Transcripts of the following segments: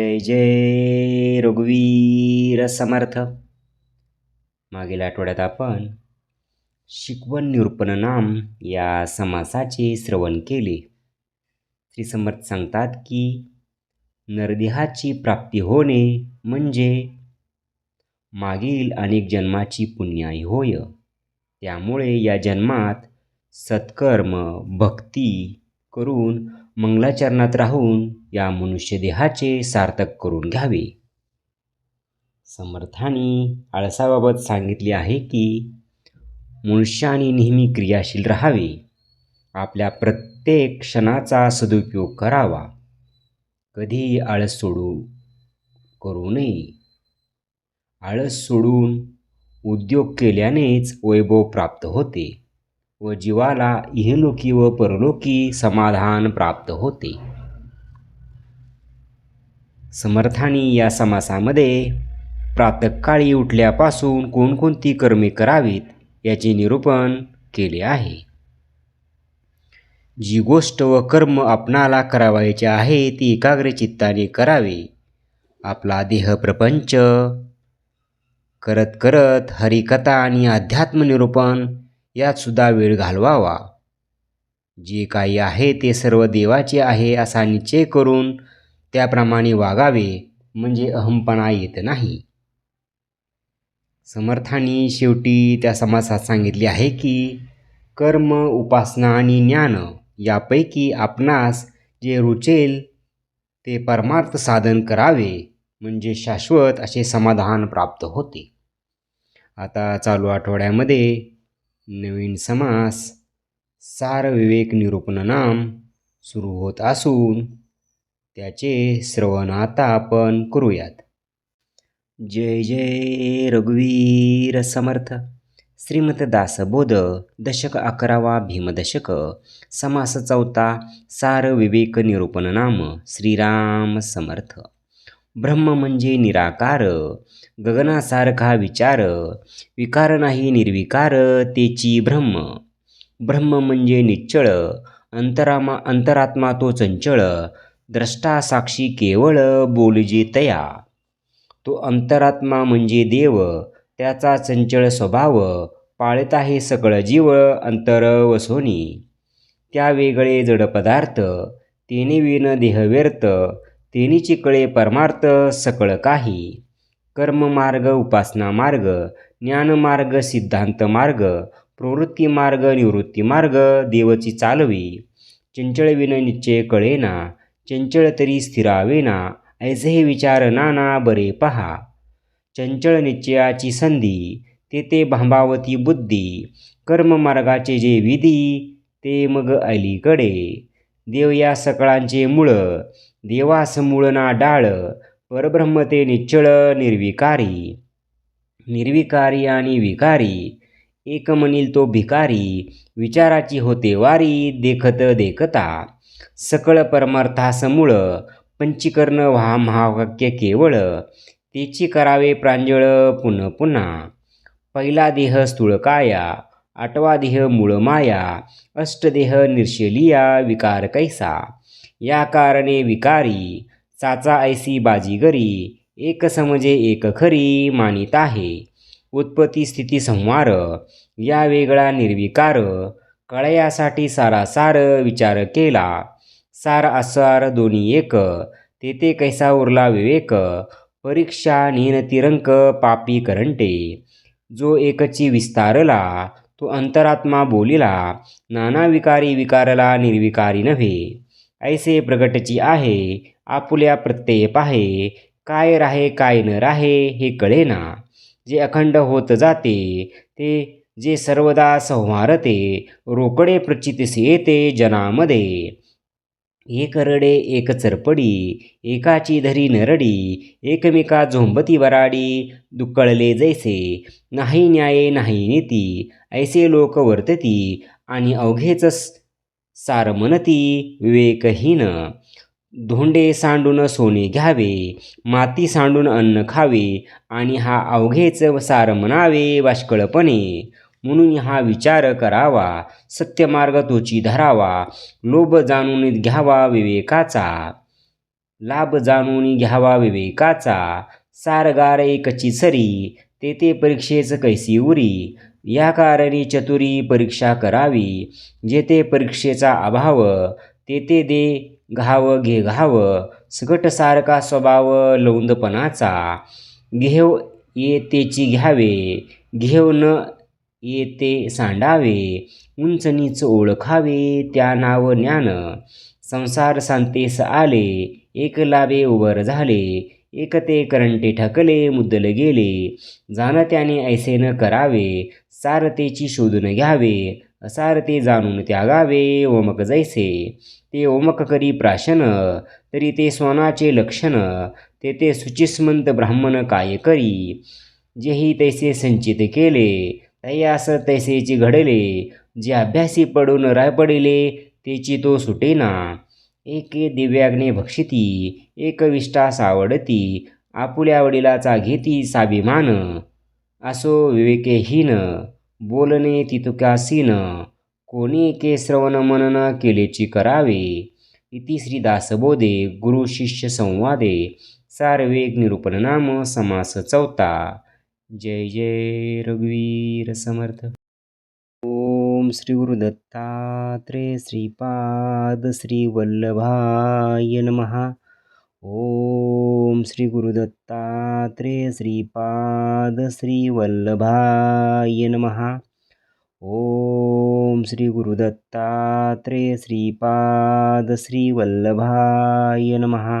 जय जय रघुवीर समर्थ. मागील आठवड्यात आपण शिकवण निरूपण नाम या समासाचे श्रवण केले. श्री समर्थ सांगतात की नरदेहाची प्राप्ती होणे म्हणजे मागील अनेक जन्माची पुण्याई होय. त्यामुळे या जन्मात सत्कर्म भक्ती करून मंगलाचरणात राहून या मनुष्यदेहाचे सार्थक करून घ्यावे. समर्थाने आळसाबाबत सांगितले आहे की मनुष्याने नेहमी क्रियाशील राहावे. आपल्या प्रत्येक क्षणाचा सदुपयोग करावा. कधीही आळस सोडू करू नये. आळस सोडून उद्योग केल्यानेच वैभव प्राप्त होते व जीवाला इहलोकी व परलोकी समाधान प्राप्त होते. समर्थानी या समासामध्ये प्रातकाळी उठल्यापासून कोणकोणती कर्मे करावीत याचे निरूपण केले आहे. जी गोष्ट व कर्म आपणाला करावायचे आहे ती एकाग्र चित्ताने करावे. आपला देह प्रपंच करत करत हरिकथा आणि अध्यात्म निरूपण वेळ घालवावा. जे काही आहे ते सर्व देवाचे आहे असा निश्चय करून त्याप्रमाणे वागावे म्हणजे अहमपणा येत नाही. समर्थांनी शेवटी त्या समासात सांगितले आहे की कर्म उपासना आणि ज्ञान यापैकी आपणास जे रुचेल ते परमार्थ साधन करावे म्हणजे शाश्वत असे समाधान प्राप्त होते. आता चालू आठवड्यामध्ये नवीन समास सार विवेक निरूपण नाम सुरू होत असून त्याचे श्रवण आता आपण करूयात. जय जय रघुवीर समर्थ. श्रीमत दासबोध दशक अकरावा भीमदशक समास चौथा सार विवेक निरूपण नाम श्रीराम समर्थ. ब्रह्म म्हणजे निराकार गगनासारखा विचार विकार नाही निर्विकार तेची ब्रह्म. ब्रह्म म्हणजे निश्चळ अंतरामा अंतरात्मा तो चंचळ द्रष्टा साक्षी केवळ बोलजे तया. तो अंतरात्मा म्हणजे देव त्याचा चंचळ स्वभाव पाळत आहे सकळ जीव अंतर वसोनी त्या वेगळे जड पदार्थ तेने विन देहव्यर्थ व्यर्थ चिकळे कळे परमार्थ सकळ काही. कर्ममार्ग उपासना मार्ग ज्ञानमार्ग सिद्धांत मार्ग प्रवृत्ती मार्ग निवृत्ती मार्ग देवची चालवी. चंचळ विन निश्चय कळेना चंचळ तरी स्थिरावेना ऐसे विचार नाना बरे पहा. चंचळ निश्चयाची संधी तेथे भांबावती बुद्धी कर्ममार्गाचे जे विधी ते मग अलीकडे. देव या सकळांचे मूळ देवास मूळ ना डाळ परब्रह्म ते निश्चळ निर्विकारी. निर्विकारी आणि विकारी एक म्हणील तो भिकारी विचाराची होते वारी देखत देखता. सकळ परमार्थासमूळ पंचीकर्ण व्हा महावाक्य केवळ तेची करावे प्रांजळ पुन्हा पुन्हा. पहिला देह स्थूळकाया आठवा देह मूळ माया अष्टदेह निर्शलिया विकार कैसा. या कारणे विकारी चाचा ऐसी बाजीगरी एक समजे एक खरी मानित आहे. उत्पत्ती स्थिती संहार या वेगळा निर्विकार कळयासाठी सारासार विचार केला. सार आसार दोन्ही एक तेथे कैसा उरला विवेक? परीक्षा निरंक पापी करंटे. जो एकची विस्तारला तो अंतरात्मा बोलिला नाना विकारी विकारला निर्विकारी नव्हे. ऐसे प्रगटची आहे आपुल्या प्रत्यय पाहे काय राहे काय न राहे हे कळेना जे अखंड होत जाते ते जे सर्वदा संहारते रोकडे प्रचितसे येते जनामध्ये. एक रडे एक चरपडी एकाची धरी नरडी एकमेका झोंबती वराडी दुक्कळले जैसे नाही न्याये नाही नीती ऐसे लोक वर्तती आणि अवघेच सार म्हणती विवेकहीन धोंडे सांडून सोने घ्यावे माती सांडून अन्न खावे आणि हा अवघेच सार म्हणावे वाष्कळपणे म्हणून हा विचार करावा. सत्यमार्ग तोची धरावा. लोभ जाणून घ्यावा विवेकाचा. लाभ जाणून घ्यावा विवेकाचा. सारगार एकची सरी तेथे परीक्षेच कैसी उरी. या कारणी चतुरी परीक्षा करावी. जेथे परीक्षेचा अभाव तेथे दे घाव घे घाव. सकट सारखा स्वभाव लौंदपणाचा. घेव येतेची घ्यावे. घेव न येते सांडावे. उंच नीच ओळखावे त्या नाव ज्ञान. संसार सांतेस आले एक लाभे उभर झाले. एक ते करंटे ठकले मुद्दल गेले. जाण त्याने ऐसे न करावे सारतेची शोधून घ्यावे. असारते जाणून त्यागावे ओमक जैसे. ते ओमक करी प्राशन तरी ते स्वनाचे लक्षण. ते ते सुचिस्मंत ब्राह्मण काय करी? जेही तैसे संचित केले तयास तैसेची घडले. जे अभ्यासी पडून राय पडिले तेची तो सुटेना. एके दिव्याग्ने भक्षिती एक विष्टास आवडती आपुल्या वडिलाचा घेती साभिमान असो विवेकेहीन बोलणे तितुकासीन कोणी के श्रवण मनन केलेची करावे. इति श्री दासबोधे गुरु शिष्य संवादे. सार्वेग निरूपण नाम समास चौथा. जय जय रघुवीर समर्थ। ओम श्री गुरु दत्तात्रे श्रीपाद श्री वल्लभाय नमहा ओम श्री गुरु दत्तात्रे श्रीपाद श्री वल्लभाय नमहा ओम श्री गुरु दत्तात्रे श्रीपाद श्री वल्लभाय नमहा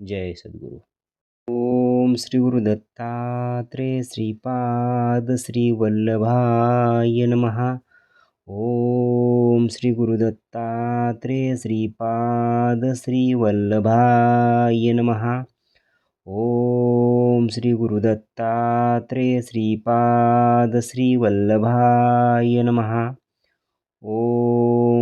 जय सद्गुरु। ओम श्री गुरु दत्तात्रेय श्रीपाद श्री वल्लभाय नमः। ओम श्री गुरु दत्तात्रेय श्रीपाद श्री वल्लभाय नमः। ओम श्री गुरु दत्तात्रेय श्रीपाद श्री वल्लभाय नमः। ओम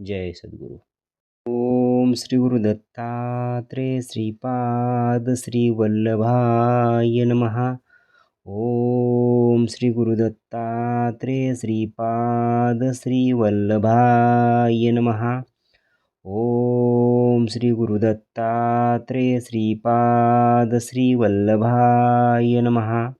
जय सद्गुरु। ओम श्री गुरुदत्तात्रेय श्रीपाद श्री वल्लभाय नमहा ओम श्री गुरुदत्तात्रेय श्रीपाद श्री वल्लभाय नमहा ओम श्री गुरुदत्तात्रेय श्रीपाद श्री वल्लभाय नमहा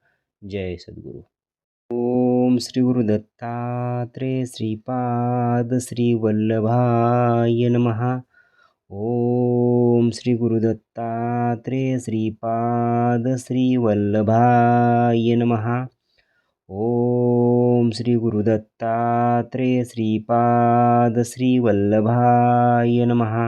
जय सद्गुरु। ओम श्री गुरुदत्तात्रेय श्रीपाद श्री वल्लभाय नमहा ओम श्री गुरुदत्तात्रेय श्रीपाद श्री वल्लभाय नमहा ओम श्री गुरुदत्तात्रेय श्रीपाद श्री वल्लभाय नमहा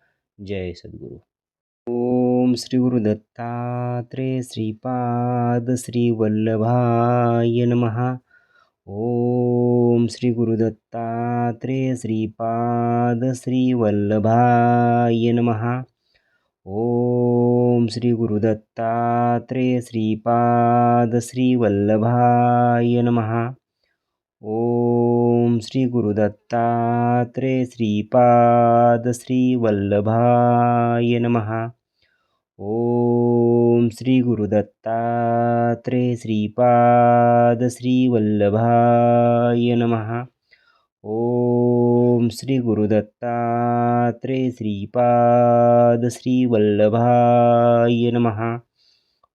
जय सद्गुरु। ओम श्री गुरुदत्तात्रेय श्रीपाद श्री वल्लभाय नमहा ओम श्री गुरुदत्तात्रेय श्रीपाद श्री वल्लभाय नमहा ओम श्री गुरुदत्तात्रेय श्रीपाद श्री वल्लभाय नमः। ओम श्री गुरुदत्तात्रे श्रीपाद श्री वल्लभाय नमः। ओम श्री गुरुदत्तात्रे श्रीपाद श्री वल्लभाय नमः। ओम श्री गुरुदत्तात्रे श्रीपाद श्री वल्लभाय नमः।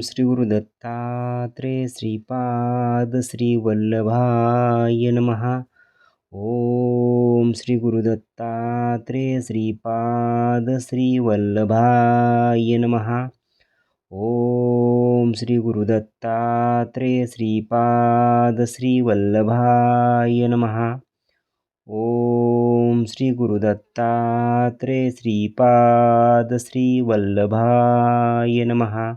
श्री गुरुदत्तात्रेय श्रीपाद श्रीवल्लभाय नमहा ॐ ओम श्री गुरुदत्तात्रेय श्रीपाद श्रीवल्लभाय नमः. ओम श्री श्रीपाद श्रीवल्लभाय नमः. ओम श्री श्रीपाद श्रीवल्लभाय नमः.